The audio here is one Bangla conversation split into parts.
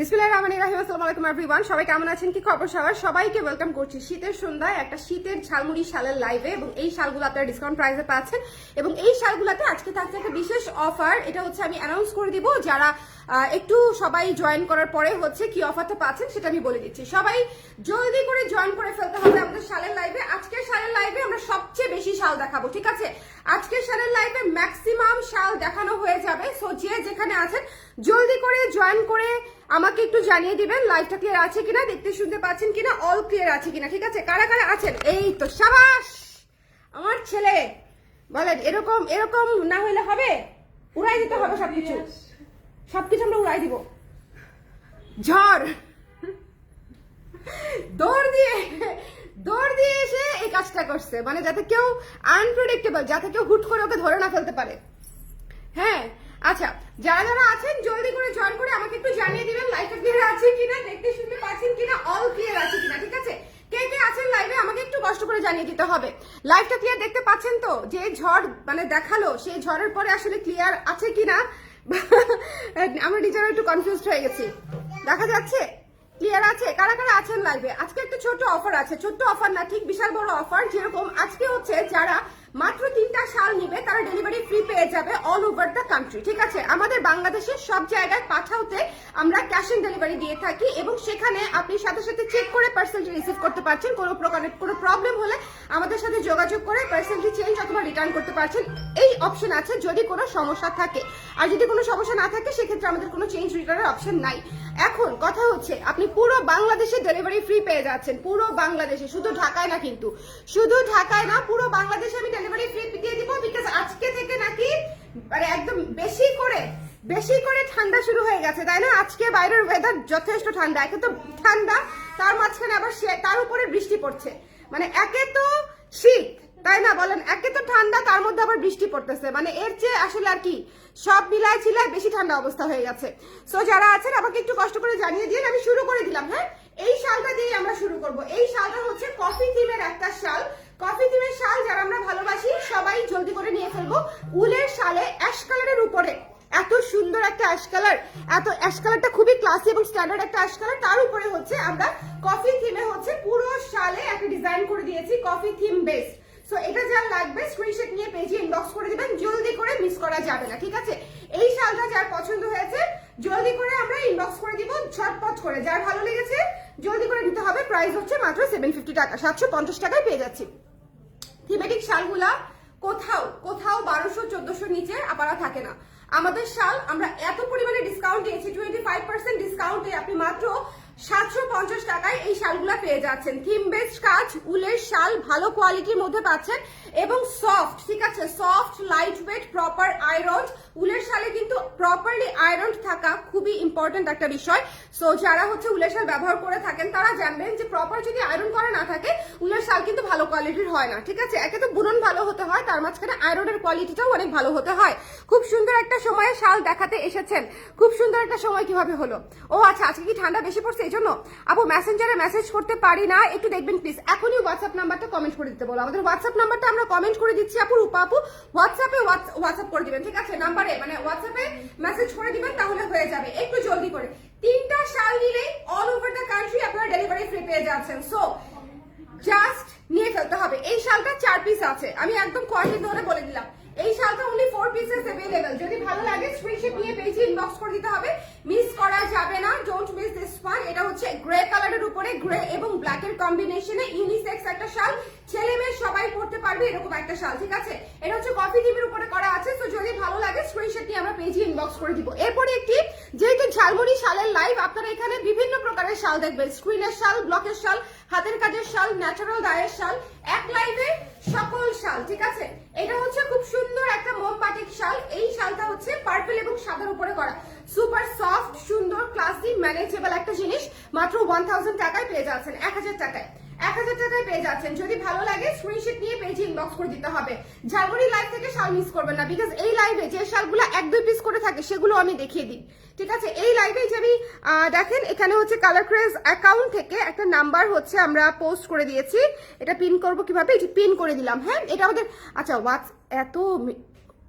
বিসমিল্লাহ রহমান রাহিম, আসসালামু আলাইকুম এভরিওয়ান সবাই কেমন আছেন? কি খবর সবার? সবাইকে ওয়েলকাম করছি শীতের সন্ধ্যায় একটা শীতের ঝালমুড়ি শালের লাইভে এবং এই শালগুলো আপনারা ডিসকাউন্ট প্রাইসে পাচ্ছেন। এবং এই শালগুলোতে আজকে থাকছে একটা বিশেষ অফার এটা হচ্ছে আমি অ্যানাউন্স করে দিব, যারা একটু সবাই জয়েন করার পরে হচ্ছে কি অফারটা পাচ্ছেন, সেটা আমি বলে দিচ্ছি। সবাই জলদি করে জয়েন করে ফেলতে হবে আমাদের শালের লাইভে আজকের শালের লাইভে আমরা সবচেয়ে বেশি শাল দেখাবো, ঠিক আছে? আজকের শালের লাইভে ম্যাক্সিমাম শাল দেখানো হয়ে যাবে। সো যে যেখানে আছেন জলদি করে জয়েন করে আমাকে একটু জানিয়ে দিবেন লাইভটা ক্লিয়ার আছে কিনা দেখতে শুনতে পাচ্ছেন কিনা অল ক্লিয়ার আছে কিনা ঠিক আছে? কারা কারা আছেন? এই তো সাবাস আমার ছেলে। বলেন এরকম এরকম না হলে হবে? উড়াই দিতে হবে সবকিছু। সবকিছু আমরা উড়াই দিব। ঝড়। দৌড় দিয়ে দৌড় দিয়ে এসে এই কাজটা করছে মানে যাতে কেউ আনপ্রেডিক্টেবল যাতে কেউ হুট করে ওকে ধরে না ফেলতে পারে। হ্যাঁ আচ্ছা যারা যারা আছেন, জলদি করে জয়েন করে আমাকে একটু জানিয়ে দিবেন লাইভটা ক্লিয়ার আছে কিনা, দেখতে শুনতে পাচ্ছেন কিনা অল ক্লিয়ার আছে কিনা, ঠিক আছে? কে কে আছেন লাইভে আমাকে একটু কষ্ট করে জানিয়ে দিতে হবে। লাইভটা ক্লিয়ার দেখতে পাচ্ছেন তো? যে ঝড় মানে দেখাল সেই ঝড়ের পরে আসলে ক্লিয়ার আছে কিনা? আমরা নিজেরা একটু কনফিউজড হয়ে গেছি। দেখা যাচ্ছে? ক্লিয়ার আছে? কারা কারা আছেন লাইভে আজকে একটা ছোট অফার আছে। ছোট্ট অফার না, ঠিক বিশাল বড় অফার যেরকম আজকে হচ্ছে যারা মাত্র তিনটা শাল নিবে, তারা ডেলিভারি ফ্রি পেয়ে যাবে অল ওভার দ্য কান্ট্রি ঠিক আছে? আমাদের বাংলাদেশের সব জায়গায় পাঠাওতে আমরা ক্যাশ অন ডেলিভারি দিয়ে থাকি এবং সেখানে আপনি সাথে সাথে চেক করে পার্সেলটি রিসিভ করতে পারছেন, কোনো প্রকারের কোনো প্রবলেম হলে আমাদের সাথে যোগাযোগ করে পার্সেলটি চেঞ্জ অথবা রিটার্ন করতে পারছেন। এই অপশন আছে যদি কোনো সমস্যা থাকে। আর যদি কোনো সমস্যা না থাকে, সেক্ষেত্রে আমাদের কোনো চেঞ্জ রিটার্নের অপশন নাই। এখন কথা হচ্ছে, আপনি পুরো বাংলাদেশে ডেলিভারি ফ্রি পেয়ে যাচ্ছেন, পুরো বাংলাদেশে, শুধু ঢাকায় না কিন্তু। শুধু ঢাকায় না, পুরো বাংলাদেশে আমি ডেলিভারি ফ্রি দিয়ে দিব বিকজ আজকে থেকে নাকি মানে একদম বেশি করে বেশি করে ঠান্ডা শুরু হয়ে গেছে, তাই না? আজকে বাইরের ওয়েদার যথেষ্ট ঠান্ডা, একে তো ঠান্ডা, তার মাঝখানে আবার তার উপরে বৃষ্টি পড়ছে। মানে একে তো শীত, তাই না বলেন? একে তো ঠান্ডা, তার মধ্যে আবার বৃষ্টি পড়তেছে। মানে এর চেয়ে আসলে আর কি, সব মিলায় ছিলায় বেশি ঠান্ডা অবস্থা হয়ে গেছে। সো যারা আছেন, আমাকে একটু কষ্ট করে জানিয়ে দিয়ে আমি শুরু করে দিলাম হ্যাঁ? এই শালটা দিয়ে আমরা শুরু করব। এই শালটা হচ্ছে কফি থিমের একটা শাল। কফি থিমের শাল যারা আমরা ভালোবাসি, সবাই জলদি করে নিয়ে ফেলব উলের শালে অ্যাশ কালারের উপরে। এত সুন্দর একটা অ্যাশ কালার। এত অ্যাশ কালারটা খুবই ক্লাসি এবং স্ট্যান্ডার্ড একটা অ্যাশ কালার। তার উপরে হচ্ছে আমরা কফি থিমে হচ্ছে পুরো শালে একটা ডিজাইন করে দিয়েছি, কফি থিম বেসড সো এটা যার লাগবে স্ক্রিনশট নিয়ে পেজে ইনবক্স করে দিবেন, জলদি করে মিস করা যাবে না, ঠিক আছে? এই শালটা যার পছন্দ হয়েছে, জলদি করে আমরা ইনবক্স করে দিব, ঝটপট করে। যার ভালো লেগেছে, জলদি করে নিতে হবে। প্রাইস হচ্ছে মাত্র সেভেন ফিফটি টাকা, সাতশো পঞ্চাশ টাকায় পেয়ে যাচ্ছি। থিমেটিক শালগুলা কোথাও কোথাও বারোশো, চোদ্দশো নিচে আপারা থাকে না। আমাদের শাল, আমরা এত পরিমাণে ডিসকাউন্ট দিয়েছি টোয়েন্টি ফাইভ পার্সেন্ট ডিসকাউন্টে আপনি মাত্র সাতশো পঞ্চাশ টাকায় এই শালগুলা পেয়ে যাচ্ছেন। থিম বেসড কাজ, উলের শাল ভালো কোয়ালিটির মধ্যে পাচ্ছেন এবং সফট ঠিক আছে? Soft light weight proper iron উলের শালে কিন্তু প্রপারলি আয়রন থাকা খুবই ইম্পর্টেন্ট একটা বিষয়। সো যারা হচ্ছে উলের শাল ব্যবহার করে থাকেন, তারা জানবেন যে প্রপার যদি আয়রন করা না থাকে, উলের শাল কিন্তু ভালো কোয়ালিটির হয় না, ঠিক আছে? একে তো বুনন ভালো হতে হয়, তার মাঝখানে আয়রনের কোয়ালিটিটাও অনেক ভালো হতে হয়। খুব সুন্দর একটা সময়ে শাল দেখাতে এসেছেন। খুব সুন্দর একটা সময় কীভাবে হলো? ও আচ্ছা আজকে কি ঠান্ডা বেশি পড়ছে? জন্য আপু মেসেঞ্জারে মেসেজ করতে পারি না। একটু দেখবেন প্লিজ এখনই হোয়াটসঅ্যাপ নাম্বারটা কমেন্ট করে দিতে বলো। আমাদের হোয়াটসঅ্যাপ নাম্বারটা আমরা কমেন্ট করে দিচ্ছি আপু, রূপা আপু। হোয়াটসঅ্যাপে হোয়াটসঅ্যাপ করে দিবেন, ঠিক আছে? নাম্বারে মানে হোয়াটসঅ্যাপে মেসেজ করে দিবেন, তাহলে হয়ে যাবে। একটু জলদি করে। তিনটা শাল নিলেই অল ওভার দ্য কান্ট্রি আপনারা ডেলিভারি ফ্রি পেয়ে যাচ্ছেন। সো জাস্ট নিয়ে ফেলতে হবে। এই শালটা চার পিস আছে। আমি একদম কোয়ান্টিটি ধরে বলে দিলাম। এই শালটা অনলি ফোর পিসেস अवेलेबल যদি ভালো লাগে স্ক্রিনশট নিয়ে পেজে ইনবক্স করে দিতে হবে মিস করা যাবে না ডোন্ট মিস দিস ওয়ান এটা হচ্ছে গ্রে কালারের উপরে গ্রে এবং ব্ল্যাক এর কম্বিনেশনে ইউনিসেক্স একটা শাল ছেলে মেয়ে সবাই পড়তে পারবে এরকম একটা শাল ঠিক আছে এটা হচ্ছে কফি টিমের উপরে করা আছে তো যদি ভালো লাগে স্ক্রিনশট নিয়ে আমরা পেজে ইনবক্স করে দিব এরপরে একটি যেহেতু ঝালমুড়ি শালের লাইভ আপনারা এখানে বিভিন্ন প্রকারের শাল দেখবেন স্ক্রিনের শাল ব্লকের শাল হাতের কাজের শাল ন্যাচারাল ডায়ের শাল এক লাইভে সকল শাল, ঠিক আছে? এটা হচ্ছে খুব সুন্দর একটা মোমবাটিক শাল। এই শালটা হচ্ছে পার্পল এবং সাদার উপরে করা। সুপার সফট সুন্দর ক্লাসি ম্যানেজেবল একটা জিনিস। মাত্র ওয়ান থাউজেন্ড টাকায় পেয়ে যাচ্ছেন, এক হাজার টাকায়। এক হাজার টাকায় পেয়ে যাচ্ছেন। যদি ভালো লাগে স্ক্রিনশট নিয়ে পেজে ইনবক্স করে দিতে হবে। ঝালমুড়ি লাইভ থেকে শাল মিস করবেন না বিকজ এই লাইভে যে শালগুলো এক দুই পিস করে থাকে, সেগুলো আমি দেখিয়ে দিই। ঠিক আছে? এই লাইভে যে দেখেন, এখানে হচ্ছে কালার ক্রেজ অ্যাকাউন্ট থেকে একটা নাম্বার হচ্ছে আমরা পোস্ট করে দিয়েছি। এটা পিন করব কীভাবে? পিন করে দিলাম হ্যাঁ? এটা আমাদের আচ্ছা হোয়াটস এত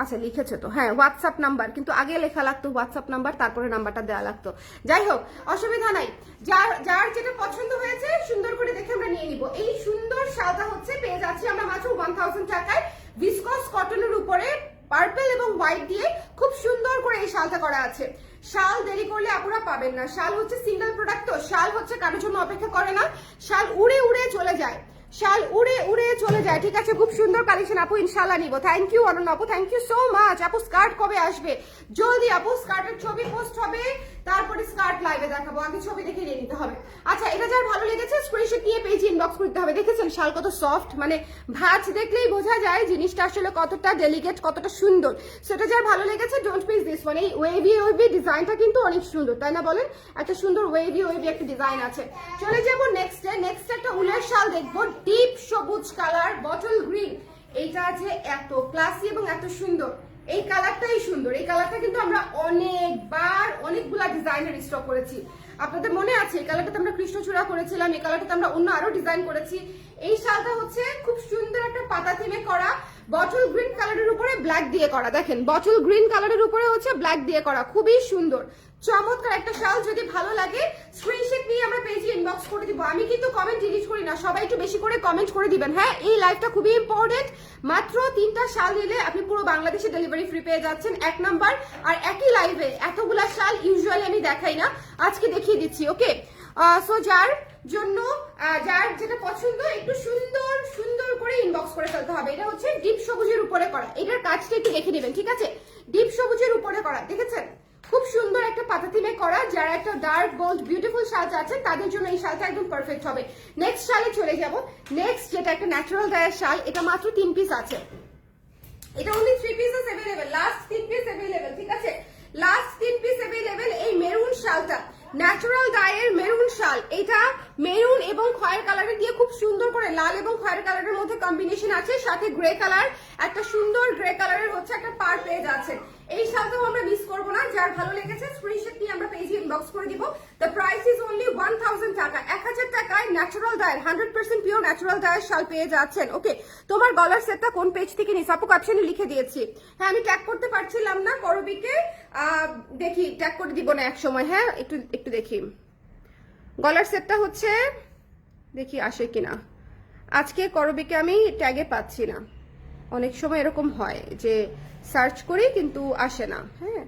আচ্ছা লিখেছে তো। হ্যাঁ হোয়াটসঅ্যাপ নাম্বার কিন্তু আগে লেখা লাগতো হোয়াটসঅ্যাপ নাম্বার তারপরে নাম্বারটা দেওয়া লাগতো। যাই হোক, অসুবিধা নাই। যার যার যেটা পছন্দ হয়েছে, সুন্দর করে দেখে আমরা নিয়ে নিব। এই সুন্দর শালটা হচ্ছে, পেয়ে যাচ্ছি আমরা মাত্র ওয়ান থাউজেন্ড টাকায় ভিসকস কটনের উপরে পার্পল এবং হোয়াইট দিয়ে খুব সুন্দর করে এই শালটা করা আছে। শাল দেরি করলে আপুরা পাবেন না। শাল হচ্ছে সিঙ্গেল প্রোডাক্ট তো। শাল হচ্ছে কারোর জন্য অপেক্ষা করে না। শাল উড়ে উড়ে চলে যায়। শাল উড়ে উড়ে চলে যায়। ঠিক আছে, খুব সুন্দর কালেকশন আপু ইনশাল্লাহ নিব। থ্যাংক ইউ অনন্য আপু থ্যাংক ইউ সো মাচ আপু স্কার্ট কবে আসবে? জলদি আপু স্কার্টের ছবি পোস্ট হবে, তারপরে স্কার্ট লাইভে দেখাবো। আগে ছবি দেখে নিয়ে নিতে হবে। আচ্ছা এটা যার ভালো লেগেছে স্ক্রিনশট নিয়ে পেজ ইনবক্স করতে হবে। দেখেছেন, শাল কত সফট মানে ভাঁজ দেখলেই বোঝা যায় জিনিসটা আসলে কতটা ডেলিকেট কতটা সুন্দর। সেটা যার ভালো লেগেছে ডোন্ট মিস দিস মানে এই ওয়েভি ওয়েভি ডিজাইনটা কিন্তু অনেক সুন্দর, তাই না বলেন? একটা সুন্দর ওয়েভি ওয়েভি একটা ডিজাইন আছে। চলে যাব নেক্সট নেক্সট একটা উলের শাল দেখব। ডিপ সবুজ কালার বটল গ্রিন এইটা আছে এত ক্লাসি এবং এত সুন্দর। এই কালারটাই সুন্দর। এই কালারটা কিন্তু আমরা অনেকবার, অনেকগুলা ডিজাইনের স্টক করেছি। আপনাদের মনে আছে, এই কালারটাতে আমরা কৃষ্ণচূড়া করেছিলাম, এই কালারটাতে আমরা অন্য আরও ডিজাইন করেছি। এই শালটা হচ্ছে খুব সুন্দর একটা পাতা থিমে করা, বটল গ্রিন কালারের উপরে ব্ল্যাক দিয়ে করা। দেখেন, বটল গ্রিন কালারের উপরে হচ্ছে ব্ল্যাক দিয়ে করা, খুবই সুন্দর। চমৎকার একটা শাল, যদি ভালো লাগে স্ক্রিনশট নিয়ে আমরা পেজে ইনবক্স করে দিব। আমি কিন্তু কমেন্ট ডিলিট করি না, সবাই একটু বেশি করে কমেন্ট করে দিবেন। হ্যাঁ এই লাইভটা খুবই ইম্পর্টেন্ট মাত্র তিনটা শাল নিলে আপনি পুরো বাংলাদেশে ডেলিভারি ফ্রি পেয়ে যাচ্ছেন, এক নাম্বার আর একই লাইভে এতগুলা শাল ইউজুয়ালি আমি দেখাই না। আজকে দেখিয়ে দিচ্ছি ওকে সো যার জন্য যার যেটা পছন্দ, একটু সুন্দর সুন্দর করে ইনবক্স করে ফেলতে হবে। এটা হচ্ছে ডিপ সবুজের উপরে করা। এটার কাজটা একটু দেখে নেবেন, ঠিক আছে? ডিপ সবুজের উপরে করা, দেখেছেন? খুব সুন্দর একটা পাতা তিলে করা, যারা একটা ডার্ক গোল্ড বিউটিফুল শাল আছে, তাদের জন্য এই শালটা একদম পারফেক্ট হবে। নেক্সট শালে চলে যাব। নেক্সট যেটা একটা ন্যাচারাল ডায়ের শাল, এটা মাত্র তিন পিস আছে। এটা only three piece available last তিন পিস অ্যাভেলেবেল ঠিক আছে? লাস্ট তিন পিস অ্যাভেলেবেল এই মেরুন শালটা। ন্যাচারাল ডায়ের মেরুন শাল। এটা মেরুন এবং খয়ের কালারের দিয়ে খুব সুন্দর করে লাল এবং খয়ের কালারের মধ্যে কম্বিনেশন আছে। সাথে গ্রে কালার একটা সুন্দর গ্রে কালারের হচ্ছে একটা পার পেজ আছে। এই শালটাও আমরা মিস করব না, যার ভালো লেগেছে স্ক্রিনশট নিয়ে আমরা পেজে ইনবক্স করে দিব। The price is only one thousand টাকা, এক হাজার টাকায় ন্যাচারাল ডায়ের হান্ড্রেড পার্সেন্ট পিওর ন্যাচারাল ডায়ের শাল পেয়ে যাচ্ছেন। ওকে তোমার গলার সেটটা কোন পেজ থেকে নিস আপু ক্যাপশনে লিখে দিয়েছি। হ্যাঁ আমি ট্যাগ করতে পারছিলাম না করবিকে দেখি ট্যাগ করে দিব না এক সময় হ্যাঁ একটু একটু দেখি। গলার সেটটা হচ্ছে, দেখি আসে কিনা। আজকে করবিকে আমি ট্যাগে পাচ্ছি না। অনেক সময় এরকম হয় যে সার্চ করি কিন্তু আসে না হ্যাঁ?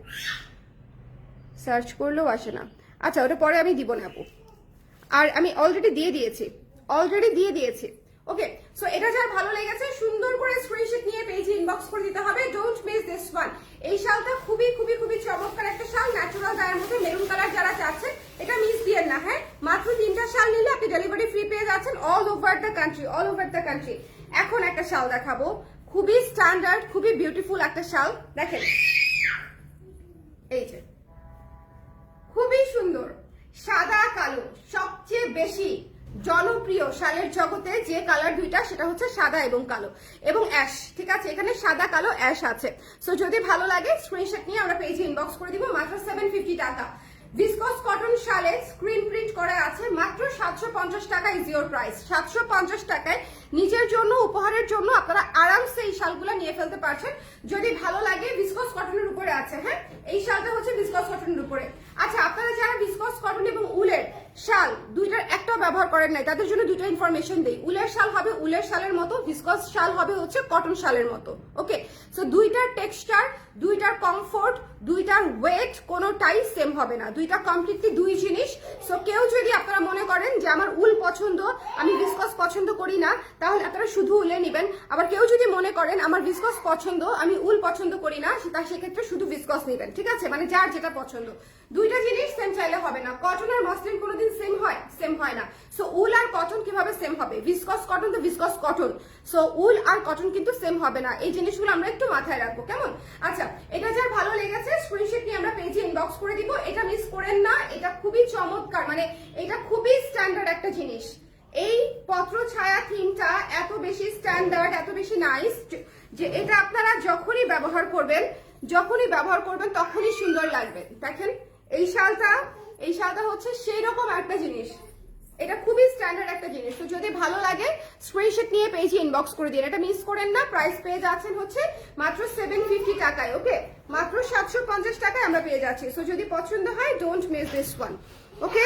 সার্চ করলেও আসে না। আচ্ছা ওটা পরে আমি দিব না আপু। আর আমি অলরেডি দিয়ে দিয়েছি। অলরেডি দিয়ে দিয়েছি। ওকে সো এটা যার ভালো লেগেছে, সুন্দর করে স্ক্রিনশট নিয়ে পেজে ইনবক্স করে দিতে হবে। ডোন্ট মিস দিস ওয়ান এই শালটা খুবই খুবই খুবই চমৎকার একটা শাল। ন্যাচারাল গায়ের মধ্যে মেরুন কালার যারা চাচ্ছেন এটা মিস দিয়েন না হ্যাঁ? মাত্র তিনটা শাল নিলে আপনি ডেলিভারি ফ্রি পেয়ে যাচ্ছেন all over the country all over the country এখন একটা শাল দেখাবো। খুবই স্ট্যান্ডার্ড খুবই বিউটিফুল একটা শাল। দেখেন। এই যে। খুবই সুন্দর। সাদা, কালো, সবচেয়ে বেশি জনপ্রিয় শালের জগতে যে কালার দুইটা, সেটা হচ্ছে সাদা এবং কালো। এবং অ্যাশ ঠিক আছে? এখানে সাদা, কালো অ্যাশ আছে। সো যদি ভালো লাগে স্ক্রিনশট নিয়ে আমরা পেজে ইনবক্স করে দিব, মাত্র সেভেন ফিফটি টাকা। ভিসকস কটন শালে স্ক্রিন প্রিন্ট করা আছে, মাত্র সাতশো পঞ্চাশ টাকা ইজ ইউর প্রাইস সাতশো পঞ্চাশ টাকায় নিজের জন্য, উপহারের জন্য আপনারা আরামসে এই শালগুলো নিয়ে ফেলতে পারছেন। যদি ভালো লাগে ভিসকস কটনের উপরে আছে হ্যাঁ? এই শালটা হচ্ছে ভিসকস কটনের উপরে। আচ্ছা আপনারা যারা ভিসকস কটন এবং উলের শাল দুইটার একটাও ব্যবহার করেন নাই, তাদের জন্য দুটো ইনফরমেশন দেই। উলের শাল হবে উলের শালের মতো ভিসকস শাল হবে হচ্ছে কটন শালের মতো ওকে সো দুইটার টেক্সচার দুইটার কমফোর্ট দুইটার ওয়েট কোনোটাই সেম হবে না। দুইটা কমপ্লিটলি দুই জিনিস। সো কেউ যদি আপনারা মনে করেন যে আমার উল পছন্দ, আমি ভিসকস পছন্দ করি না তাহলে আপনারা শুধু উলে নেবেন। আবার কেউ যদি মনে করেন, আমার ভিসকস পছন্দ, আমি উল পছন্দ করি না সেটা সেক্ষেত্রে শুধু ভিসকস নেবেন, ঠিক আছে? মানে যার যেটা পছন্দ। দুইটা জিনিস সেম চাইলে হবে না। কটন আর মসলিন কোনোদিন সেম হয় সেম হয় না। সো উল আর কটন কীভাবে সেম হবে? ভিসকস কটন তো ভিসকস কটন সো উল আর কটন কিন্তু সেম হবে না। এই জিনিসগুলো আমরা একটু মাথায় রাখব, কেমন? আচ্ছা এটা যার ভালো লেগেছে স্ক্রিনশট নিয়ে আমরা পেজে ইনবক্স করে দিব। এটা মিস করেন না, এটা খুবই চমৎকার মানে এটা খুবই স্ট্যান্ডার্ড একটা জিনিস। এই পত্র ছায়া থিমটা এত বেশি স্ট্যান্ডার্ড এত বেশি নাইস যে এটা আপনারা যখনই ব্যবহার করবেন, যখনই ব্যবহার করবেন তখনই সুন্দর লাগবে। দেখেন, এই শালটা এই শালটা হচ্ছে সেই রকম একটা জিনিস। এটা খুবই স্ট্যান্ডার্ড একটা জিনিস। তো যদি ভালো লাগে স্ক্রিনশট নিয়ে পেজে ইনবক্স করে দিন। এটা মিস করেন না প্রাইস পেয়ে যাচ্ছেন হচ্ছে মাত্র সেভেন ফিফটি টাকায় ওকে মাত্র সাতশো পঞ্চাশ টাকায় আমরা পেয়ে যাচ্ছি। সো যদি পছন্দ হয় don't miss this one okay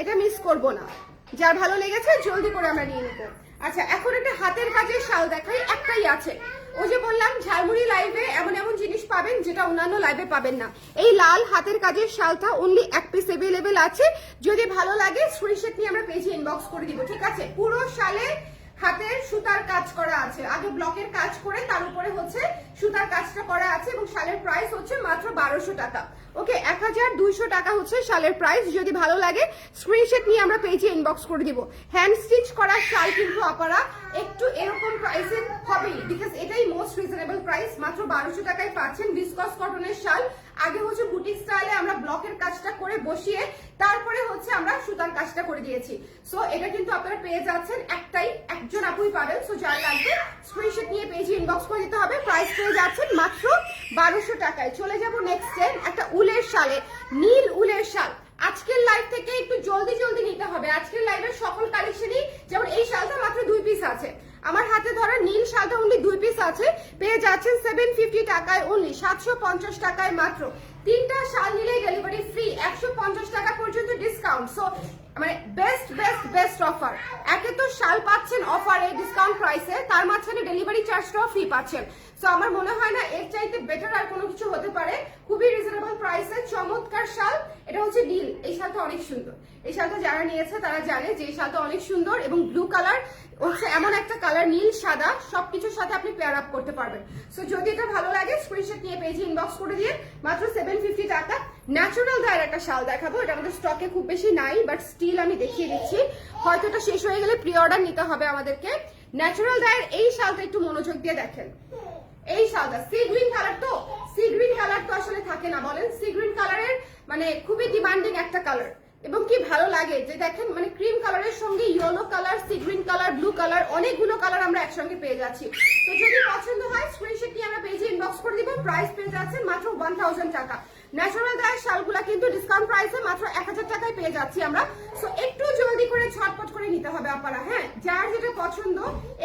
এটা মিস করব না। যার ভালো লেগেছে, জলদি করে আমরা নিয়ে নিব। আচ্ছা এখন একটা হাতের কাজের শাল দেখাই, একটাই আছে। ওই যে বললাম, ঝালমুড়ি লাইভে এমন এমন জিনিস পাবেন যেটা অন্যান্য লাইভে পাবেন না। এই লাল হাতের কাজের শালটা অনলি এক পিস এভেলেবেল আছে। যদি ভালো লাগে স্ক্রিনশট নিয়ে আমরা পেজে ইনবক্স করে দিব, ঠিক আছে? পুরো শালে হাতের সুতার কাজ করা আছে। আগে ব্লকের কাজ করে তার উপরে হচ্ছে সুতার কাজটা করা আছে এবং শালের প্রাইস হচ্ছে মাত্র বারোশো টাকা। ওকে, এক হাজার দুইশো টাকা হচ্ছে শালের প্রাইস যদি ভালো লাগে স্ক্রিনশট নিয়ে আমরা পেজে ইনবক্স করে দিব। হ্যান্ড স্টিচ করা শাল কিন্তু আপারা একটু এরকম প্রাইসের হবেই বিকজ এটাই মোস্ট রিজনেবল প্রাইস মাত্র বারোশো টাকায় পাচ্ছেন বিসকস কটনের শাল। আগে হচ্ছে বুটিক স্টাইলে আমরা ব্লকের কাজটা করে বসিয়ে তারপরে হচ্ছে আমরা সুতার কাজটা করে দিয়েছি। সো এটা কিন্তু আপনারা পেয়ে যাচ্ছেন একটাই, একজন আপুই পাবেন। সো যার লাগবে স্ক্রিনশট নিয়ে পেজে ইনবক্স করে দিতে হবে। প্রাইস পেয়ে যাচ্ছেন মাত্র বারোশো টাকায়। চলে যাব নেক্সট ডে একটা উলের শালে, নীল উলের শাল। আজকের লাইভ থেকে একটু জলদি জলদি নিতে হবে। আজকের লাইভের সকল কালেকশনই যেমন এই শালটা মাত্র দুই পিস আছে আমার হাতে ধরা নীল শালটা অনলি দুই পিস আছে পেয়ে যাচ্ছেন সেভেন ফিফটি টাকায় অনলি সাতশো পঞ্চাশ টাকায় মাত্র। তিনটা শাল নিলে ডেলিভারি ফ্রি একশো পঞ্চাশ টাকা পর্যন্ত ডিসকাউন্ট সো মানে বেস্ট বেস্ট বেস্ট অফার একে তো শাল পাচ্ছেন অফারে ডিসকাউন্ট প্রাইসে তার মাঝখানে ডেলিভারি চার্জটাও ফ্রি পাচ্ছেন। সো আমার মনে হয় না, এর চাইতে বেটার আর কোনো কিছু হতে পারে। খুবই রিজনেবল প্রাইসে চমৎকার শাল। এটা হচ্ছে নীল। এই শালটা অনেক সুন্দর। এই শালটা যারা নিয়েছে, তারা জানে যে এই শালটা অনেক সুন্দর এবং ব্লু কালার এমন একটা কালার নীল, সাদা, সবকিছুর সাথে আপনি পেয়ার আপ করতে পারবেন। সো যদি এটা ভালো লাগে স্ক্রিনশট নিয়ে পেজে ইনবক্স করে দিয়ে মাত্র সেভেন ফিফটি টাকা ন্যাচারাল গায়ের একটা শাল দেখাবো। এটা আমাদের স্টকে খুব বেশি নাই বাট স্টিল আমি দেখিয়ে দিচ্ছি। হয়তো এটা শেষ হয়ে গেলে প্রি অর্ডার নিতে হবে আমাদেরকে। ন্যাচারাল গায়ের এই শালটা একটু মনোযোগ দিয়ে দেখেন। এই শালটা সি গ্রিন কালার তো? সি গ্রিন কালার তো আসলে থাকে না, বলেন? সি গ্রিন কালারের মানে খুবই ডিমান্ডিং একটা কালার এবং কি ভালো লাগে যে দেখেন মানে ক্রিম কালারের সঙ্গে yellow colour sea green colour blue colour অনেকগুলো কালার আমরা একসঙ্গে পেয়ে যাচ্ছি। তো যদি পছন্দ হয় স্ক্রিনশট নিয়ে আমরা পেজে ইনবক্স করে দিব প্রাইস পেয়ে যাচ্ছে মাত্র ওয়ান টাকা। ন্যাচারাল গায়ের শালগুলা কিন্তু ডিসকাউন্ট প্রাইসে মাত্র এক হাজার টাকায় পেয়ে যাচ্ছি আমরা। সো একটু জলদি করে ঝটপট করে নিতে হবে আপনারা হ্যাঁ? যার যেটা পছন্দ,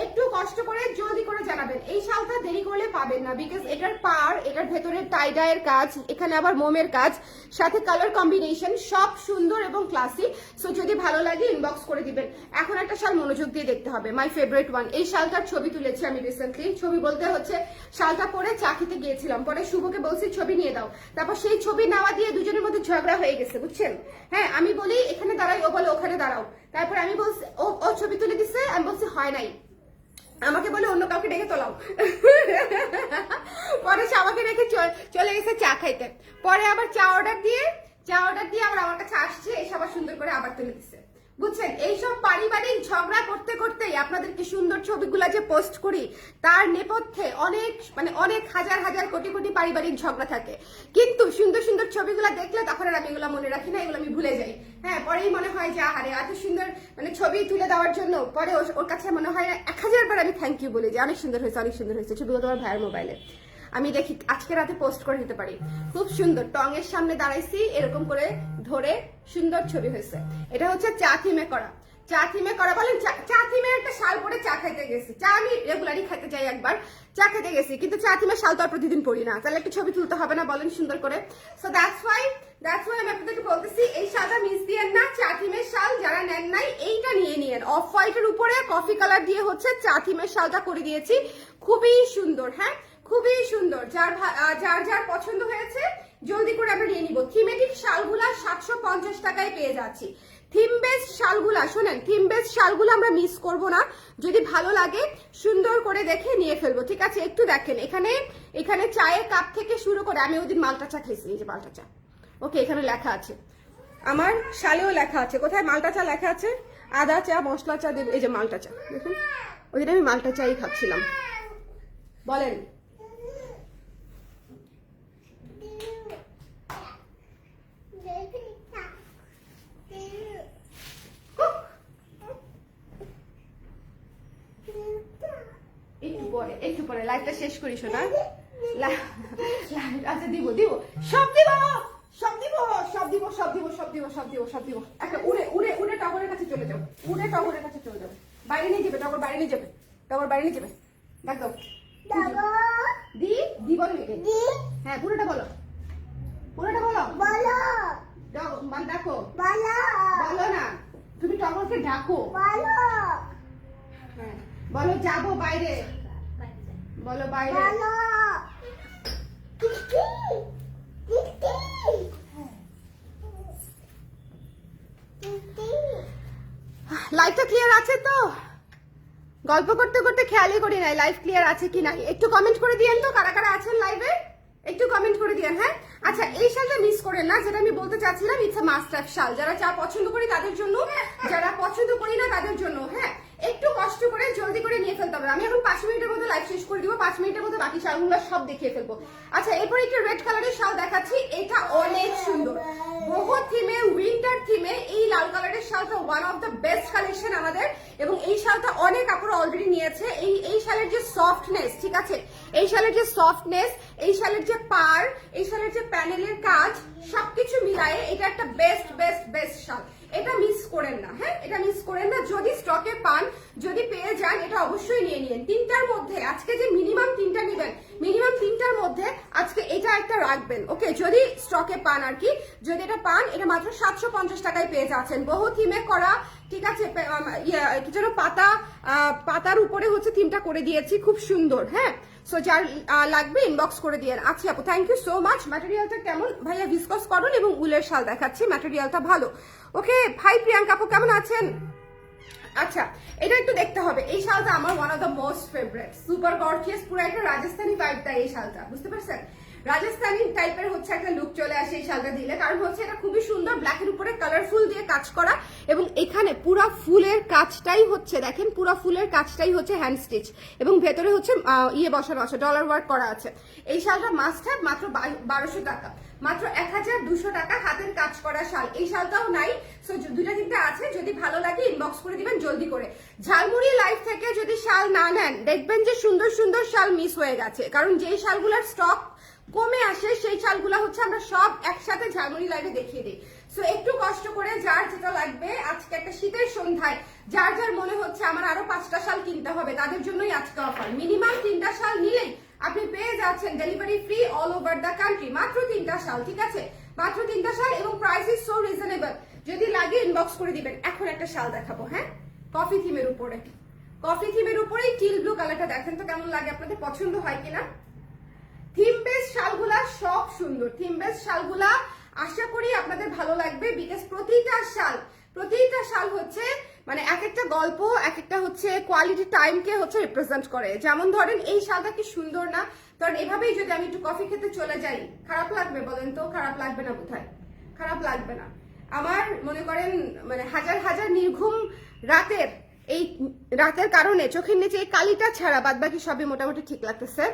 একটু কষ্ট করে জলদি করে জানাবেন। এই শালটা দেরি করলে পাবেন না বিকজ এটার পার, এটার ভেতরে টাইডায়ের কাজ, এখানে আবার মোমের কাজ, সাথে কালার কম্বিনেশন সব সুন্দর এবং ক্লাসি সো যদি ভালো লাগে ইনবক্স করে দিবেন। এখন একটা শাল মনোযোগ দিয়ে দেখতে হবে মাই ফেভারিট ওয়ান এই শালটার ছবি তুলেছি আমি রিসেন্টলি ছবি বলতে হচ্ছে, শালটা পরে চা খেতে গিয়েছিলাম, পরে শুভকে বলছি, ছবি নিয়ে দাও। তারপর সেই ছবি নেওয়া দিয়ে দুজনের মধ্যে ঝগড়া হয়ে গেছে, বুঝছেন? হ্যাঁ আমি বলি, এখানে দাঁড়াই ও বলে, ওখানে দাঁড়াও। তারপর আমি বলছি, ও ও ছবি তুলে দিচ্ছে আমি বলছি, হয় নাই। আমাকে বলে, অন্য কাউকে ডেকে তোলাও। পরে সে আমাকে রেখে চল- গেছে চা খাইতে। পরে আবার চা অর্ডার দিয়ে, চা অর্ডার দিয়ে আবার আমার কাছে আসছে, এসে আবার সুন্দর করে আবার তুলে দিচ্ছে বুঝছেন? এইসব পারিবারিক ঝগড়া করতে করতেই আপনাদেরকে সুন্দর ছবিগুলা যে পোস্ট করি, তার নেপথ্যে অনেক মানে অনেক হাজার হাজার কোটি কোটি পারিবারিক ঝগড়া থাকে। কিন্তু সুন্দর সুন্দর ছবিগুলা দেখলে তখন আর আমি এগুলো মনে রাখি না, এগুলো আমি ভুলে যাই। হ্যাঁ পরেই মনে হয় যে, আহারে, এত সুন্দর মানে ছবি তুলে দেওয়ার জন্য পরে ওর- কাছে মনে হয় এক হাজার বার আমি থ্যাংক ইউ বলি যে, অনেক সুন্দর হয়েছে, অনেক সুন্দর হয়েছে, ছবিগুলো তোমার ভাইয়ের মোবাইলে আমি দেখি আজকে রাতে পোস্ট করে দিতে পারি। খুব সুন্দর টং এর সামনে দাঁড়াইছি, এরকম করে ধরে সুন্দর ছবি হয়েছে। এটা হচ্ছে চা থিমে করা। চা থিমে করা বলেন, চা- চা থিমে একটা শাল পরে চা খাইতে গেছি। চা আমি রেগুলারই খাইতে যাই একবার, চা খেতে গেছি, কিন্তু চা থিমে শাল তো আর প্রতিদিন পরি না। তাহলে একটু ছবি তুলতে হবে না বলেন সুন্দর করে। So that's why that's why আমি আপনাদেরকে বলতেছি, এই সাদা মিস দিয়েন না, চা থিমের শাল যারা নেন নাই, এইটা নিয়ে নিয়েন। অফ হোয়াইটের উপরে কফি কালার দিয়ে হচ্ছে চা থিমের শালটা করে দিয়েছি। খুবই সুন্দর হ্যাঁ? খুবই সুন্দর। যার যার যার পছন্দ হয়েছে, জলদি করে আমরা নিয়ে নিব। থিমেটিক শালগুলা সাতশো পঞ্চাশ টাকায় পেয়ে যাচ্ছি। থিম বেস শালগুলা, শোনেন থিম বেস শালগুলো আমরা মিস করব না। যদি ভালো লাগে, সুন্দর করে দেখে নিয়ে ফেলব। ঠিক আছে, একটু দেখেন। এখানে এখানে চায়ের কাপ থেকে শুরু করে, আমি ওদিন মালটা চা খেয়েছি এই যে মালটা চা। ওকে, এখানে লেখা আছে। আমার শালেও লেখা আছে। কোথায় মালটা চা লেখা আছে? আদা চা, মশলা চা, দেবে এই যে মালটা চা। দেখুন, ওই আমি মালটা চাই খাচ্ছিলাম। বলেন। পরে একটু পরে লাইভটা শেষ করি শোনা লাইভ- আচ্ছা দিব দিব। সব দিব সব দিব সব দিব সব দিব সব দিব সব দিব সব দিব। একটা উড়ে উড়ে উড়ে টাওয়ারের কাছে চলে যাও। উড়ে টগরের কাছে চলে যাও। বাইরে নিয়ে যাবে টগর বাইরে নিয়ে যাবে টগর বাইরে নিয়ে যাবে। দাদা দি দি বলো দি। হ্যাঁ পুরোটা বলো। পুরোটা বলো। বলো। মানে ডাকো বলো। বলো না। তুমি টগরকে ডাকো। বলো। হ্যাঁ। বলো যাব বাইরে। বলো বাইরে। লাইভটা ক্লিয়ার আছে তো? গল্প করতে করতে খেয়ালই করি নাই লাইভ ক্লিয়ার আছে কি নাই। একটু কমেন্ট করে দিয়েন তো কারা কারা আছেন লাইভে একটু কমেন্ট করে দিয়েন হ্যাঁ? আচ্ছা এই শালটা মিস করেন না যেটা আমি বলতে চাচ্ছিলাম ইটস মাস্টার শাল যারা চা পছন্দ করি তাদের জন্য যারা পছন্দ করি না তাদের জন্য হ্যাঁ? একটু কষ্ট করে জলদি করে নিয়ে ফেলতে হবে। আমি এখন পাঁচ মিনিটের মধ্যে লাইভ শেষ করে দিব, পাঁচ মিনিটের মধ্যে বাকি শালগুলো সব দেখিয়ে ফেলব। আচ্ছা এরপর একটা রেড কালারের শাল দেখাচ্ছি। এটা অনেক সুন্দর। বহু থিমে উইন্টার থিমে এই লাল কালারের শালটা one of the best collection আমাদের। এবং এই শালটা অনেক কাপড় অলরেডি নিয়েছে। এই এই শালের যে সফটনেস ঠিক আছে? এই শালের যে সফটনেস এই শালের যে পার এই শালের যে প্যানেলের কাজ, সবকিছু মিলায়ে এটা একটা বেস্ট বেস্ট বেস্ট শাল। এটা মিস করেন না হ্যাঁ? এটা মিস করেন না। যদি স্টকে পান যদি পেয়ে যান এটা অবশ্যই নিয়ে নিন। তিনটার মধ্যে আজকে যে মিনিমাম তিনটা নেবেন মিনিমাম তিনটার মধ্যে আজকে এটা একটা রাখবেন ওকে যদি স্টকে পান আর কি যদি এটা পান এটা মাত্র সাতশো পঞ্চাশ টাকায় পেয়ে যাচ্ছেন। বহু থিমে করা ঠিক আছে? ইয়ে, কি যেন পাতা পাতার উপরে হচ্ছে থিমটা করে দিয়েছি খুব সুন্দর হ্যাঁ? সো যার লাগবে ইনবক্স করে দিয়ে আচ্ছা আপু থ্যাংক ইউ সো মাচ ম্যাটেরিয়ালটা কেমন? ভাইয়া ভিসকস করুন এবং উলের শাল দেখাচ্ছি। ম্যাটেরিয়ালটা ভালো। ওকে, ভাই প্রিয়াঙ্কা আপু, কেমন আছেন? আচ্ছা এটা একটু দেখতে হবে। এই শালটা আমার one of the most favourite super gorgeous পুরো একটা রাজস্থানি ভাইব দেয় এই শালটা, বুঝতে পারছেন? রাজস্থানি টাইপের হচ্ছে একটা লুক চলে আসে এই শালটা দিলে, কারণ হচ্ছে এটা খুবই সুন্দর ব্ল্যাকের উপরে কালারফুল দিয়ে কাজ করা এবং এখানে পুরো ফুলের কাজটাই হচ্ছে, দেখেন, পুরো ফুলের কাজটাই হচ্ছে হ্যান্ড স্টিচ এবং ভেতরে হচ্ছে ইয়ে বসানো আছে ডলার ওয়ার্ক করা আছে। এই শালটা মাস্ট হ্যাভ মাত্র বারোশো টাকা। মাত্র এক হাজার দুশো টাকা হাতের কাজ করা শাল। এই শালটাও নাই। সো দুইটা তিনটা আছে। যদি ভালো লাগে ইনবক্স করে দিবেন, জলদি করে। ঝালমুড়ি লাইফ থেকে যদি শাল না নেন, দেখবেন যে সুন্দর সুন্দর শাল মিস হয়ে গেছে। কারণ যেই শালগুলোর স্টক কমে আসে, সেই শালগুলো হচ্ছে আমরা সব একসাথে ঝালমুড়ি লাইভে দেখিয়ে দিই। সো একটু কষ্ট করে যার যেটা লাগবে, আজকে একটা শীতের সন্ধ্যায়, যার যার মনে হচ্ছে আমার আরও পাঁচটা শাল কিনতে হবে, তাদের জন্যই আজকে অফার মিনিমাম তিনটা শাল নিলেই আপনি পেয়ে যাচ্ছেন delivery free all over the country মাত্র তিনটা শাল ঠিক আছে? মাত্র তিনটা শাল এবং প্রাইস ইজ সো রিজনেবল যদি লাগে ইনবক্স করে দিবেন, এখন একটা শাল দেখাবো হ্যাঁ? কফি থিমের উপরে। কফি থিমের উপরে টিল ব্লু কালারটা দেখেন তো কেমন লাগে আপনাদের, পছন্দ হয় কিনা? থিম বেস শালগুলা সব সুন্দর। থিম বেস শালগুলা আশা করি আপনাদের ভালো লাগবে বিকজ প্রতিটা শাল প্রতিটা শাল হচ্ছে মানে এক একটা গল্প এক একটা হচ্ছে কোয়ালিটি টাইমকে হচ্ছে রিপ্রেজেন্ট করে। যেমন ধরেন, এই শালটা কি সুন্দর না? ধরেন, এভাবেই যদি আমি একটু কফি খেতে চলে যাই, খারাপ লাগবে বলেন তো? খারাপ লাগবে না কোথায়? খারাপ লাগবে না। আমার মনে করেন মানে হাজার হাজার নির্ঘুম রাতের এই রাতের কারণে চোখের নিচে এই কালিটা ছাড়া বাদ বাকি সবই মোটামুটি ঠিক লাগতেছে।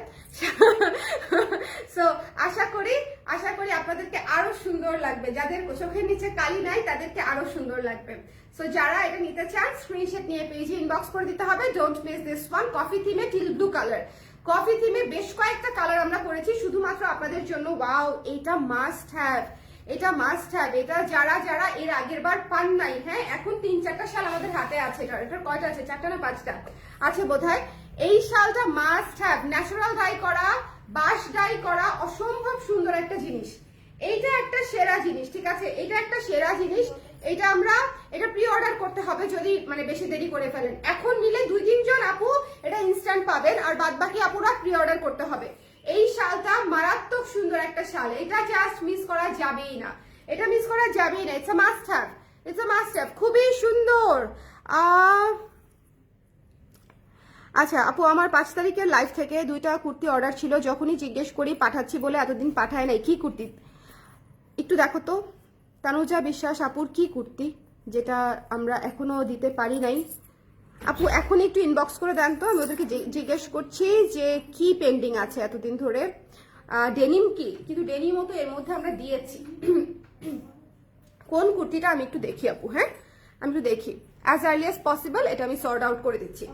সো আশা করি আশা করি আপনাদেরকে আরও সুন্দর লাগবে। যাদের চোখের নিচে কালি নাই, তাদেরকে আরও সুন্দর লাগবে। সো যারা এটা নিতে চান স্ক্রিনশট নিয়ে পেজে ইনবক্স করে দিতে হবে। Don't miss this one coffee থিমে teal blue colour coffee থিমে বেশ কয়েকটা কালার আমরা করেছি, শুধুমাত্র আপনাদের জন্য। ওয়াও এইটা মাস্ট হ্যাভ এটা মাস্ট হ্যাভ এটা যারা যারা এর আগের বার পান নাই হ্যাঁ এখন তিন, চারটা শাল আমাদের হাতে আছে, এটা, এটার কয়টা আছে? চারটা না পাঁচটা? আছে বোধহয়। এই শালটা মাস্ট হ্যাভ ন্যাচারাল ডাই করা, বাঁশ ডাই করা, অসম্ভব সুন্দর একটা জিনিস। এইটা একটা সেরা জিনিস, ঠিক আছে? এটা একটা সেরা জিনিস। এটা আমরা, এটা প্রি অর্ডার করতে হবে যদি মানে বেশি দেরি করে ফেলেন। এখন নিলে দুই, তিনজন আপু এটা ইনস্ট্যান্ট পাবেন, আর বাদ বাকি আপুরা প্রি অর্ডার করতে হবে। এই শালটা মারাত্মক সুন্দর একটা শাল। এটা জাস্ট মিস করা যাবেই না। এটা মিস করা যাবেই না। It's a must have it's a must have খুবই সুন্দর। আচ্ছা আপু, আমার পাঁচ তারিখের লাইভ থেকে দুইটা কুর্তি অর্ডার ছিল। যখনই জিজ্ঞেস করি, পাঠাচ্ছি বলে এতদিন পাঠায় নাই। কি কুর্তি? একটু দেখো তো। তানুজা বিশ্বাস আপুর কি কুর্তি? যেটা আমরা এখনও দিতে পারি নাই। আপু, এখন একটু ইনবক্স করে দেন তো, আমি ওদেরকে জিজ্ঞেস করছি যে কি পেন্ডিং আছে এতদিন ধরে। ডেনিম কি? কিন্তু ডেনিমও তো এর মধ্যে আমরা দিয়েছি। কোন কুর্তিটা আমি একটু দেখি আপু হ্যাঁ? আমি একটু দেখি। অ্যাজ আর্লি অ্যাজ পসিবল এটা আমি সর্ট আউট করে দিচ্ছি।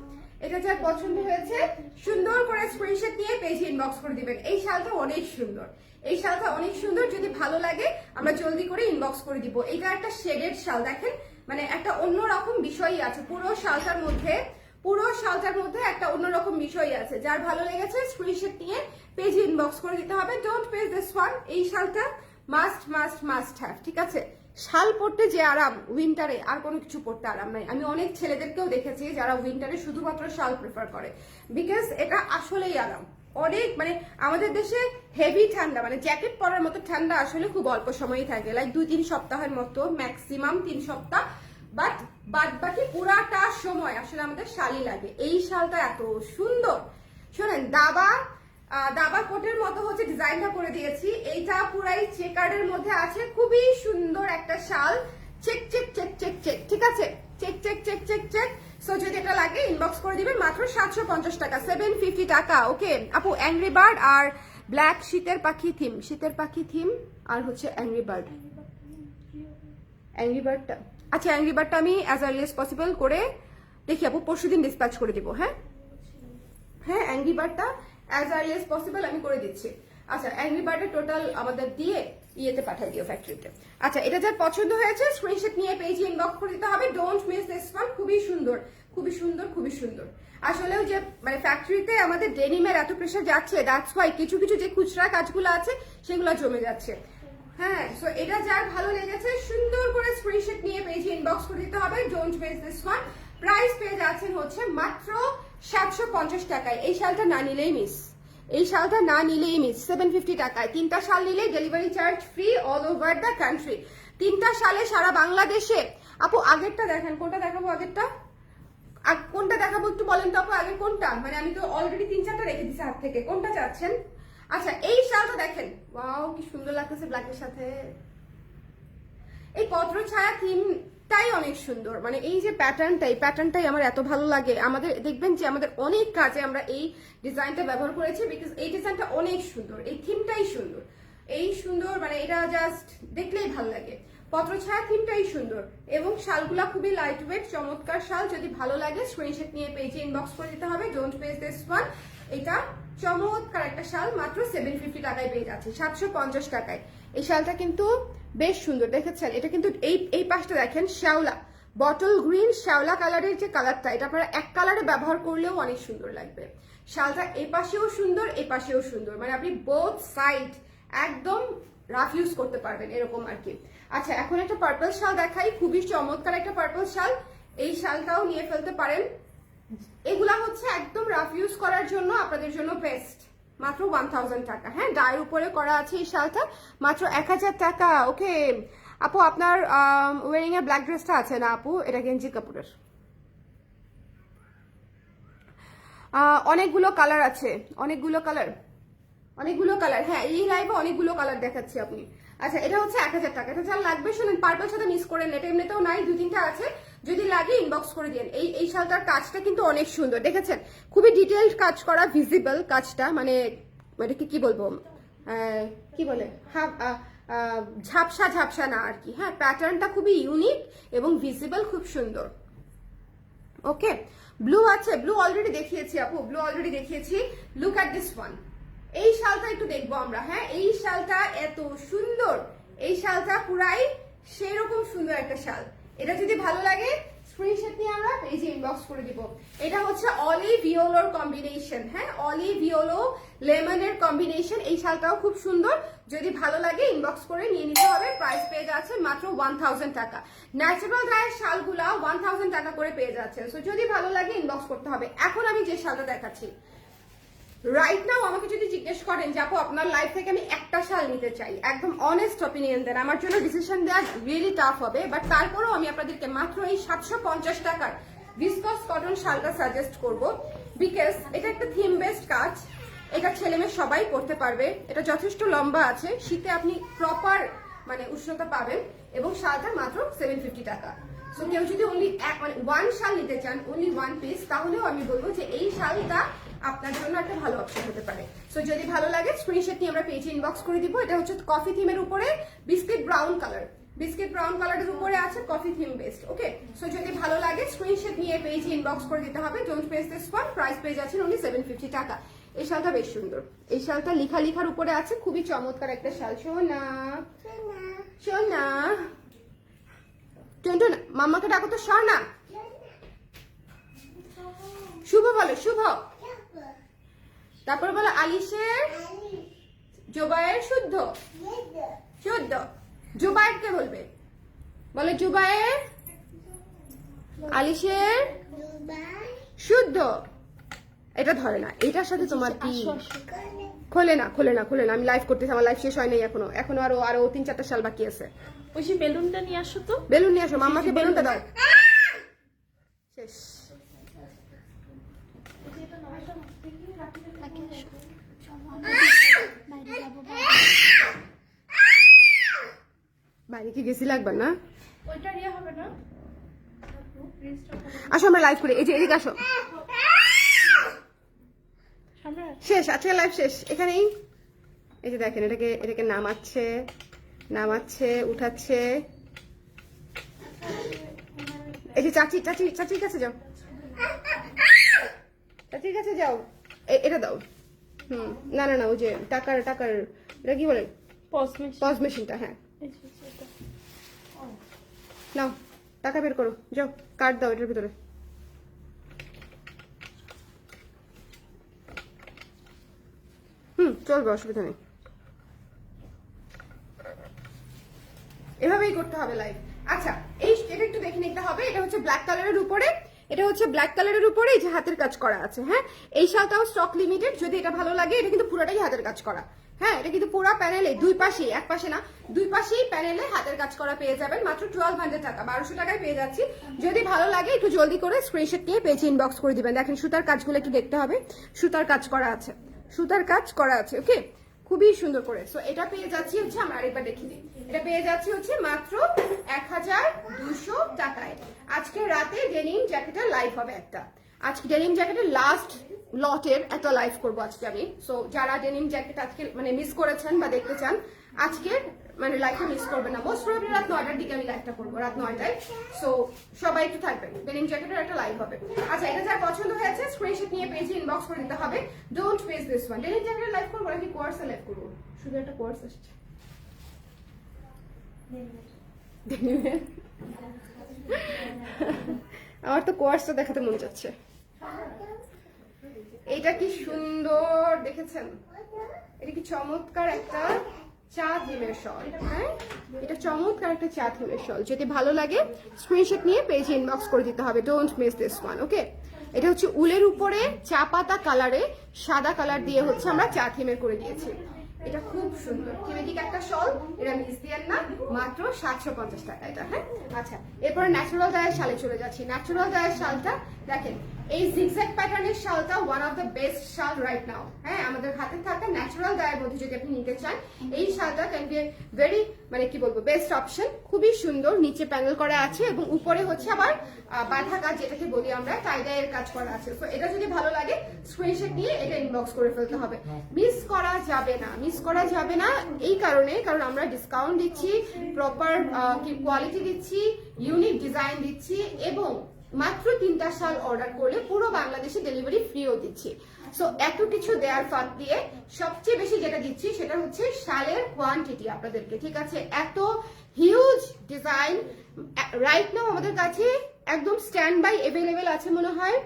এটা যার পছন্দ হয়েছে, সুন্দর করে স্ক্রিনশট নিয়ে পেজে ইনবক্স করে দিবেন। এই শালটা অনেক সুন্দর। এই শালটা অনেক সুন্দর, যদি ভালো লাগে, আমরা জলদি করে ইনবক্স করে দিব। এটা একটা শেডেড শাল, দেখেন। মানে একটা অন্যরকম বিষয়ই আছে। পুরো শালটার মধ্যে, পুরো শালটার মধ্যে একটা অন্যরকম বিষয় আছে। যার ভালো লেগেছে স্ক্রিনশট নিয়ে পেজ ইনবক্স করে দিতে হবে। ডোন্ট পেজ দিস ওয়ান এই শালটা মাস্ট মাস্ট মাস্ট হ্যাভ ঠিক আছে? শাল পরতে যে আরাম উইন্টারে আর কোনো কিছু পরতে আরাম নাই। আমি অনেক ছেলেদেরকেও দেখেছি যারা উইন্টারে শুধুমাত্র শাল প্রেফার করে। বিকজ এটা আসলেই আরাম। অনেক মানে আমাদের দেশে হেভি ঠান্ডা মানে জ্যাকেট পরার মতো ঠান্ডা আসলে খুব অল্প সময়ই থাকে। লাইক দুই, তিন সপ্তাহের মতো ম্যাক্সিমাম তিন সপ্তাহ। বাট বাদ বাকি পুরাটা সময় আসলে আমাদের শালই লাগে। এই শালটা এত সুন্দর। শোনেন, দাবা দাবা কোটের মতো হচ্ছে ডিজাইনটা করে দিয়েছি। এইটা পুরাই চেকার্ডের মধ্যে আছে। খুবই সুন্দর একটা শাল। Check check check check check ঠিক আছে? Check check check check check so যদি এটা লাগে ইনবক্স করে দিবেন মাত্র সাতশো পঞ্চাশ টাকা সেভেন ফিফটি টাকা ওকে আপু অ্যাংরি বার্ড আর ব্ল্যাক শীতের পাখি থিম শীতের পাখি থিম আর হচ্ছে অ্যাংরি বার্ড অ্যাংরি বার্ডটা আচ্ছা অ্যাংরি বার্ডটা আমি অ্যাজ আর্লি এস পসিবল করে দেখি আপু, পরশু দিন ডিসপ্যাচ করে দিব হ্যাঁ? হ্যাঁ অ্যাংরি বার্ডটা অ্যাজ আর্লি এস পসিবল আমি করে দিচ্ছি। আচ্ছা অ্যাংরি বার্ডের টোটাল আমাদের দিয়ে ইয়েতে পাঠাই দিও ফ্যাক্টরিতে আচ্ছা এটা যার পছন্দ হয়েছে স্ক্রিনশট নিয়ে পেজে ইনবক্স করে দিতে হবে। ডোন্ট মিস দিস ওয়ান খুবই সুন্দর খুবই সুন্দর খুবই সুন্দর। আসলেও যে মানে ফ্যাক্টরিতে আমাদের ডেনিমের এত প্রেশার যাচ্ছে দ্যাটস ওয়াই কিছু কিছু যে খুচরা কাজগুলো আছে, সেগুলো জমে যাচ্ছে। হ্যাঁ সো এটা যার ভালো লেগেছে, সুন্দর করে স্ক্রিনশট নিয়ে পেজে ইনবক্স করে দিতে হবে। Don't miss this one price পেয়ে যাচ্ছেন হচ্ছে মাত্র সাতশো পঞ্চাশ টাকায়। এই শালটা না নিলেই মিস এই শালটা না নিলেই মিস সেভেন ফিফটি টাকায়। তিনটা শাল নিলে delivery charge free all over the country তিনটা শালে সারা বাংলাদেশে। আপু, আগেরটা দেখেন। কোনটা দেখাবো আগেরটা? কোনটা দেখাবো একটু বলেন তো আপু আগে কোনটা? মানে আমি তো অলরেডি তিন চারটা রেখে দিছি হাত থেকে। কোনটা চাচ্ছেন? আচ্ছা এই শালটা দেখেন। ওয়াও কি সুন্দর লাগতেছে ব্ল্যাকের সাথে। এই পত্র ছায়া থিমটাই অনেক সুন্দর। মানে এই যে প্যাটার্নটা এই প্যাটার্নটাই আমার এত ভালো লাগে। আমাদের, দেখবেন যে আমাদের অনেক কাজে আমরা এই ডিজাইনটা ব্যবহার করেছি বিকজ এই ডিজাইনটা অনেক সুন্দর, এই থিমটাই সুন্দর। এই সুন্দর মানে এটা জাস্ট দেখলেই ভালো লাগে। পত্র ছায়া থিমটাই সুন্দর এবং শালগুলা খুবই লাইট ওয়েট চমৎকার শাল। যদি ভালো লাগে স্ক্রিনশট নিয়ে পেজে ইনবক্স করে দিতে হবে। ডোন্ট পেজ দিস ওয়ান এটা চমৎকার একটা শাল, মাত্র সেভেন ফিফটি টাকায় পেয়ে যাচ্ছে, সাতশো পঞ্চাশ টাকায়। এই শালটা কিন্তু বেশ সুন্দর, দেখেছেন? এটা কিন্তু এই এই পাশটা দেখেন, শ্যাওলা। বটল গ্রিন শ্যাওলা কালারের যে কালারটা এটা আপনারা এক কালারে ব্যবহার করলেও অনেক সুন্দর লাগবে। শালটা এই পাশেও সুন্দর এই পাশেও সুন্দর। মানে আপনি বোথ সাইড একদম রাফ ইউজ করতে পারবেন, এরকম আর কি। আচ্ছা এখন একটা পার্পল শাল দেখাই। খুবই চমৎকার একটা পার্পল শাল। এই শালটাও নিয়ে ফেলতে পারেন। এগুলা হচ্ছে একদম রাফ ইউজ করার জন্য আপনাদের জন্য বেস্ট মাত্র ওয়ান থাউজেন্ড টাকা। হ্যাঁ ডায়ের উপরে করা আছে এই শালটা। মাত্র এক হাজার টাকা, ওকে? আপু, আপনার ওয়ারিং এর ব্ল্যাক ড্রেসটা আছে না আপু? এটা গেঞ্জি কাপুরের অনেকগুলো কালার আছে। অনেকগুলো কালার অনেকগুলো কালার হ্যাঁ এই লাইভে অনেকগুলো কালার দেখাচ্ছি আপনি। আচ্ছা এটা হচ্ছে এক হাজার টাকা। এটা যার লাগবে, শুনুন পার্পল সাথে মিস করেন এটা এমনিতেও নাই দুই তিনটা আছে। যদি লাগে ইনবক্স করে দিন এই এই শালটার কাজটা কিন্তু অনেক সুন্দর। দেখেছেন? খুবই ডিটেলড কাজ করা ভিজিবল কাজটা মানে মানে কি বলব? কি বলে? হ্যাঁ ঝাপসা ঝাপসা না আর কি। হ্যাঁ প্যাটার্নটা খুবই ইউনিক এবং ভিজিবল খুব সুন্দর। ওকে? ব্লু আছে। ব্লু অলরেডি দেখিয়েছি আপু। ব্লু অলরেডি দেখিয়েছি। লুক অ্যাট দিস ওয়ান এই শালটা একটু দেখব আমরা হ্যাঁ? এই শালটা এত সুন্দর। এই শালটা পুরাই সেরকম সুন্দর একটা শাল। এটা যদি ভালো লাগে স্ক্রিনশট নিয়ে আমরা পেজে ইনবক্স করে দিব। এটা হচ্ছে অলিভ ইয়োলোর কম্বিনেশন হ্যাঁ? অলিভ ইয়োলো লেমনের কম্বিনেশন এই শালটাও খুব সুন্দর। যদি ভালো লাগে ইনবক্স করে নিয়ে নিতে হবে। প্রাইস পেয়ে যাচ্ছে মাত্র ওয়ান থাউজেন্ড টাকা। ন্যাচারাল গায়ের শালগুলা ওয়ান থাউজেন্ড টাকা করে পেয়ে যাচ্ছে সো যদি ভালো লাগে ইনবক্স করতে হবে। এখন আমি যে শালটা দেখাচ্ছি। রাইট নাও আমাকে যদি জিজ্ঞেস করেন যে আপু, আপনার লাইফ থেকে আমি একটা শাল নিতে চাই, একদম অনেস্ট অপিনিয়ন দেন। আমার জন্য ডিসিশন দেওয়া রিয়েলি টাফ হবে বাট তারপরেও আমি আপনাদেরকে মাত্র এই সাতশো পঞ্চাশ টাকার ভিসকস কটন শালটা সাজেস্ট করব। বিকজ এটা একটা থিম বেসড কাজ, এটা ছেলে মেয়ে সবাই করতে পারবে। এটা যথেষ্ট লম্বা আছে, শীতে আপনি প্রপার মানে উষ্ণতা পাবেন, এবং শালটা মাত্র সেভেন ফিফটি টাকা। সো কেউ যদি অনলি মানে ওয়ান শাল নিতে চান অনলি ওয়ান পিস তাহলেও আমি বলব যে এই শালটা আপনার জন্য একটা ভালো অপশন হতে পারে। সো যদি ভালো লাগে স্ক্রিনশট নিয়ে আমরা পেজে ইনবক্স করে দিব। এটা হচ্ছে কফি থিমের উপরে biscuit brown colour biscuit brown কালারের উপরে আছে coffee theme based okay so যদি ভালো লাগে স্ক্রিনশট নিয়ে পেজে ইনবক্স করে দিতে হবে। Don't page this one price পেয়ে যাচ্ছেন অনলি সেভেন ফিফটি টাকা। এই শালটা বেশ সুন্দর। এই শালটা লিখা লিখার উপরে আছে খুবই চমৎকার একটা শাল। সোনা সোনা। টোয়েন্টি শুধু না মাম্মাকে ডাকো তো স্বর্ণা শুভ বলো শুভ। তারপর বলো আলিশের জোবায়ের শুদ্ধ? শুদ্ধ। জুবায়ের কে বলবে। বলে জুবায়ের আলিশের শুদ্ধ। এটা ধরে না এটার সাথে তোমার কি? আসো, আসো। খোলে না খোলে না খোলে না আমি লাইভ করতেছি আমার লাইভ শেষ হয় নাই এখনও। এখনও আরও আরও তিন চারটা সাল বাকি আছে। ওই বেলুনটা নিয়ে আসো তো। বেলুন নিয়ে আসো মাম্মাকে বেলুনটা দাও। শেষ। বাইরে কি গেছি লাগবে না? ওইটা হবে না। আসো আমরা লাইভ করি। এই যে এদিকে আসো। শেষ আজকে লাইভ শেষ। এখানেই। এই যে দেখেন এটাকে এটাকে নামাচ্ছে নামাচ্ছে উঠাচ্ছে। এই যে চাচি চাচি চাচির কাছে যাও। চাচির কাছে যাও। এটা দাও। হুম না না না ওই যে টাকার টাকার এটা কি বলে? Pause machine. মেশিনটা হ্যাঁ। নাও টাকা বের করো যাও কার্ড দাও এটার ভিতরে। হুম চলবে অসুবিধা নেই। এভাবেই করতে হবে লাইভ আচ্ছা এই এটা একটু দেখে নিতে হবে এটা হচ্ছে ব্ল্যাক কালারের উপরে। এটা হচ্ছে ব্ল্যাক কালারের উপরে এই যে হাতের কাজ করা আছে হ্যাঁ? এই শালটাও স্টক লিমিটেড যদি এটা ভালো লাগে, এটা কিন্তু পুরোটাই হাতের কাজ করা হ্যাঁ? এটা কিন্তু পুরো প্যানেলে দুই পাশেই, এক পাশে না, দুই পাশেই প্যানেলে হাতের কাজ করা পেয়ে যাবেন, মাত্র টুয়েলভ হান্ড্রেড টাকা, বারোশো টাকায় পেয়ে যাচ্ছি। যদি ভালো লাগে, একটু জলদি করে স্ক্রিনশট নিয়ে পেজে ইনবক্স করে দিবেন। দেখেন, সুতার কাজগুলো একটু দেখতে হবে। সুতার কাজ করা আছে, সুতার কাজ করা আছে ওকে খুবই সুন্দর করে। সো এটা পেয়ে যাচ্ছি হচ্ছে আমরা আরেকবার দেখি এটা পেয়ে যাচ্ছি হচ্ছে মাত্র এক হাজার দুশো টাকায়। আজকে রাতে ডেনিম জ্যাকেটের লাইভ হবে একটা। আজকে ডেনিম জ্যাকেটের লাস্ট লটের একটা লাইভ করব আজকে আমি। সো যারা ডেনিম জ্যাকেট আজকে মানে মিস করেছেন বা দেখতে চান আজকে মানে লাইভটা মিস করবেন না। মোস্ট প্রবলি রাত নয়টার দিকে আমি লাইভটা করব রাত নয়টায়। সো সবাই একটু থাকবেন ডেনিম জ্যাকেটের একটা লাইভ হবে। আচ্ছা এটা যার পছন্দ হয়েছে স্ক্রিনশট নিয়ে পেজে ইনবক্স করে দিতে হবে। Don't miss this one denim জ্যাকেটের লাইভ করব নাকি কোর্সে লাইভ করব? শুধু একটা কোর্স আসছে। আমার তো কোয়ার্সটা দেখাতে মন যাচ্ছে। এটা কি সুন্দর দেখেছেন? এটা কি চমৎকার একটা চা থিমের শল হ্যাঁ? এটা চমৎকার একটা চা থিমের শল। যদি ভালো লাগে স্ক্রিনশট নিয়ে পেজে ইনবক্স করে দিতে হবে। Don't miss this one okay এটা হচ্ছে উলের উপরে চা পাতা কালারে সাদা কালার দিয়ে হচ্ছে আমরা চা থিমের করে দিয়েছি। এটা খুব সুন্দর। একটা শল, এটা মিস দিয়েন না, মাত্র সাতশো পঞ্চাশ টাকা এটা হ্যাঁ? আচ্ছা এরপরে ন্যাচুরাল দায়ের শালে চলে যাচ্ছি। ন্যাচুরাল দায়ের শালটা, দেখেন, এই জিগজ্যাগ প্যাটার্নের শালটা ওয়ান অফ দ্য বেস্ট শাল রাইট নাও হ্যাঁ? আমাদের হাতে থাকা ন্যাচারাল দায়ের মধ্যে যদি আপনি নিতে চান, এই শালটা ক্যান বি ভেরি মানে কি বলব বেস্ট অপশন খুবই সুন্দর, নিচে প্যানেল করা আছে এবং উপরে হচ্ছে আবার বাঁধা কাজ যেটাকে বলি আমরা টাইডাইয়ের কাজ করা আছে। তো এটা যদি ভালো লাগে স্ক্রিনশট নিয়ে এটা ইনবক্স করে ফেলতে হবে। মিস করা যাবে না মিস করা যাবে না এই কারণে, কারণ আমরা ডিসকাউন্ট দিচ্ছি প্রপার কোয়ালিটি দিচ্ছি ইউনিক ডিজাইন দিচ্ছি এবং মাত্র তিনটা সাল অর্ডার করলে পুরো বাংলাদেশে ডেলিভারি ফ্রিও দিচ্ছি। সো এত কিছু দেওয়ার ফাঁক দিয়ে সবচেয়ে বেশি যেটা দিচ্ছি সেটা হচ্ছে শালের কোয়ান্টিটি আপনাদেরকে, ঠিক আছে? এত হিউজ ডিজাইন রাইট নাও আমাদের কাছে একদম স্ট্যান্ড বাই এভেলেবেল আছে মনে হয়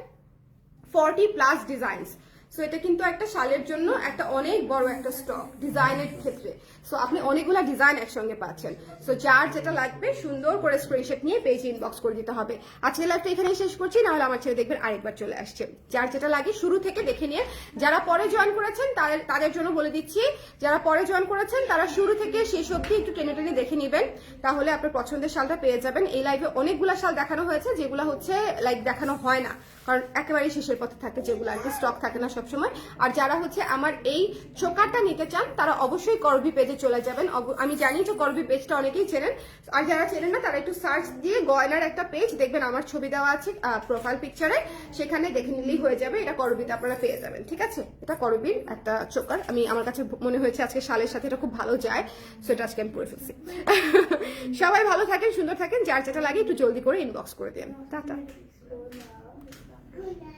ফর্টি প্লাস ডিজাইনস সো এটা কিন্তু একটা শালের জন্য একটা অনেক বড় একটা স্টক ডিজাইনের ক্ষেত্রে। সো আপনি অনেকগুলো ডিজাইন একসঙ্গে পাচ্ছেন। সো যার যেটা লাগবে, সুন্দর করে স্ক্রিনশট নিয়ে পেজে ইনবক্স করে দিতে হবে। আজকের লাইভটা এখানেই শেষ করছি, নাহলে আমার ছেলে দেখবেন আরেকবার চলে আসছে। যার যেটা লাগে, শুরু থেকে দেখে নিয়ে, যারা পরে জয়েন করেছেন, তাদের তাদের জন্য বলে দিচ্ছি, যারা পরে জয়েন করেছেন, তারা শুরু থেকে শেষ অবধি একটু টেনে টেনে দেখে নেবেন। তাহলে আপনার পছন্দের শালটা পেয়ে যাবেন। এই লাইভে অনেকগুলো শাল দেখানো হয়েছে, যেগুলো হচ্ছে লাইক দেখানো হয় না। কারণ একেবারেই শেষের পথে থাকে যেগুলো আর কি স্টক থাকে না সবসময়। আর যারা হচ্ছে আমার এই চোকারটা নিতে চান, তারা অবশ্যই করবি পেজে চলে যাবেন। আমি জানি যে করবি পেজটা অনেকেই চেনেন। আর যারা চেনেন না, তারা একটু সার্চ দিয়ে গয়নার একটা পেজ দেখবেন। আমার ছবি দেওয়া আছে প্রোফাইল পিকচারে সেখানে দেখে নিলেই হয়ে যাবে। এটা করবিতে আপনারা পেয়ে যাবেন, ঠিক আছে? এটা করবির একটা চোকার আমি, আমার কাছে মনে হয়েছে আজকে শালের সাথে এটা খুব ভালো যায়, সেটা আজকে আমি পরে ফেলছি। সবাই ভালো থাকেন, সুন্দর থাকেন। যার যেটা লাগে একটু জলদি করে ইনবক্স করে দেন। টাটা। Yeah.